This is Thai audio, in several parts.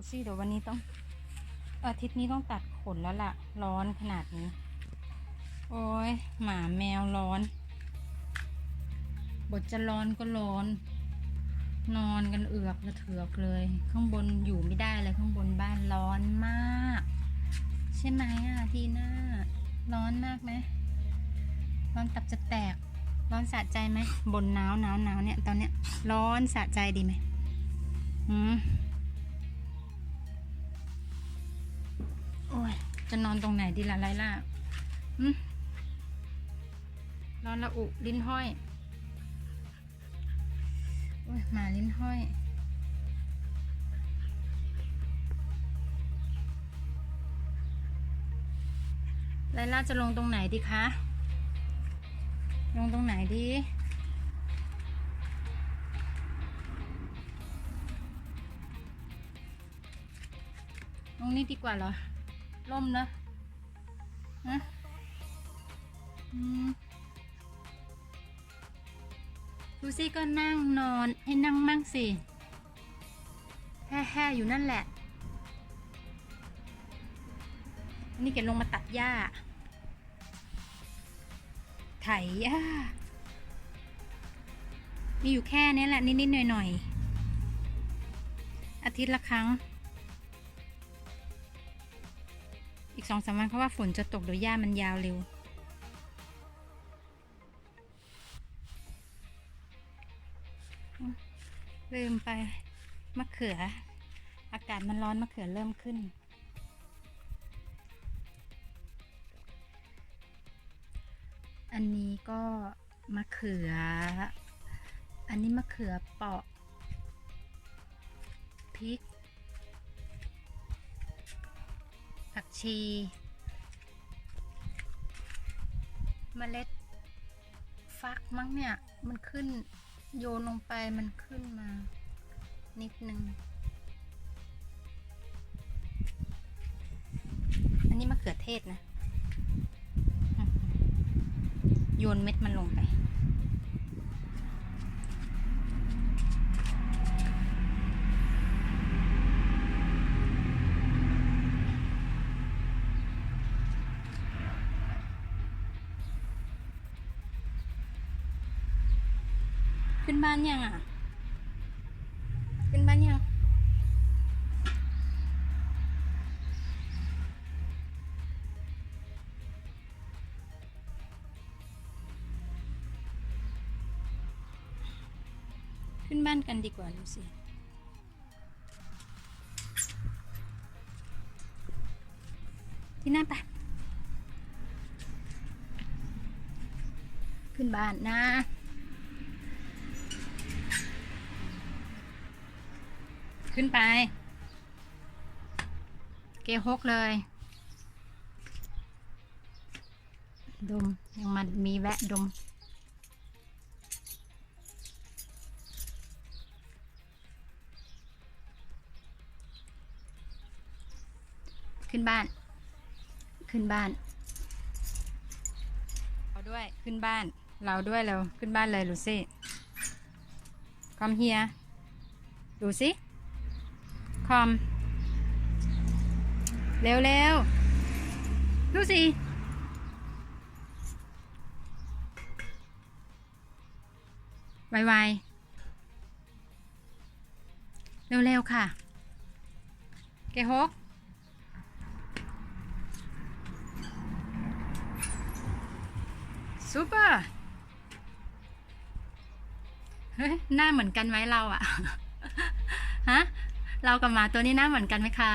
ดูสิเดี๋ยววันนี้ต้องอาทิตย์นี้ต้องตัดขนแล้วล่ะ ร้อนขนาดนี้ โอ้ยหมาแมวร้อน บทจะร้อนก็ร้อน นอนกันเอือกระเถือกเลย ข้างบนอยู่ไม่ได้เลยข้างบนบ้านร้อนมาก ใช่ไหมอะทีน่าร้อนมากไหมร้อนตับจะแตก ร้อนสะใจไหมบนหนาวหนาวหนาวเนี่ยตอนเนี้ยร้อนสะใจดีไหมอืม โอ้ย จะนอนตรงไหนดีล่ะไลล่าอืมร้อนละอุ ลิ้นห้อย โอ้ย มาลิ้นห้อย ไลล่าจะลงตรงไหนดีคะ ลงตรงไหนดีตรงนี้ดีกว่าเหรอ ร่มนะฮะอืมดูสิก็นั่งนอนให้นั่งมั่งสิแห่ๆอยู่นั่นแหละนนี้เกดลงมาตัดหญ้า ไถหญ้า มีอยู่แค่นี้แหละนิดๆหน่อยๆ อาทิตย์ละครั้ง อีกสองสามวันเพราะว่าฝนจะตกเดี๋ยวหญ้ามันยาวเร็ว ลืมไปมะเขือ อากาศมันร้อนมะเขือเริ่มขึ้น อันนี้ก็มะเขือ อันนี้มะเขือเปาะพริก ผักชีเมล็ดฟักมั้งเนี่ย มันขึ้นโยนลงไปมันขึ้นมา นิดนึง อันนี้มะเขือเทศนะ โยนเม็ดมันลงไป ขึ้นบ้านยังอะ ขึ้นบ้านยังขึ้นบ้านกันดีกว่าดูสิที่น้าไปะขึ้นบ้านนะ ขึ้นไป เกฮกเลย ดม ยังมันมีแวะดม ขึ้นบ้าน ขึ้นบ้านเราด้วย ขึ้นบ้าน เราด้วยเราขึ้นบ้านเลยลูซี่ come here ดูสิ คอม เร็วเร็วดูสิ ไวๆ เร็วๆ ค่ะ เกฮกซูเปอร์เฮ้ย หน้าเหมือนกันไหมเราอะฮะ เรากับหมาตัวนี้หน้าเหมือนกันไหมคะ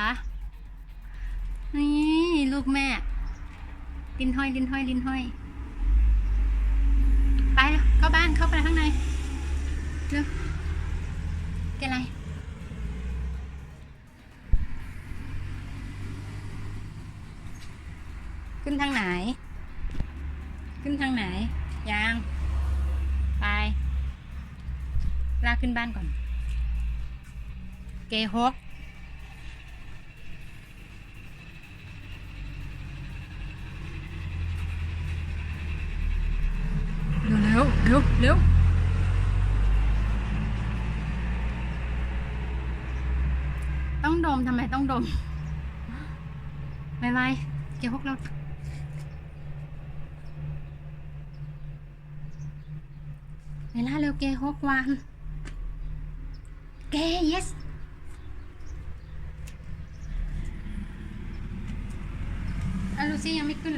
นี่ลูกแม่ลิ้นห้อยลิ้นห้อยลิ้นห้อย ไปเข้าบ้านเข้าไปข้างในเร็วเกอะไรขึ้นทางไหน ขึ้นทางไหน ยัง ไป ลากขึ้นบ้านก่อน keho Liễu, liễu, liễu Tống đồn thằng mày tống đồn. Bye bye Kêu hút lâu Mày leo kê qua. Anh yes.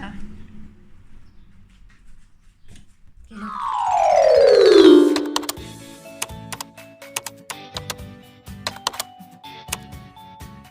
อะลู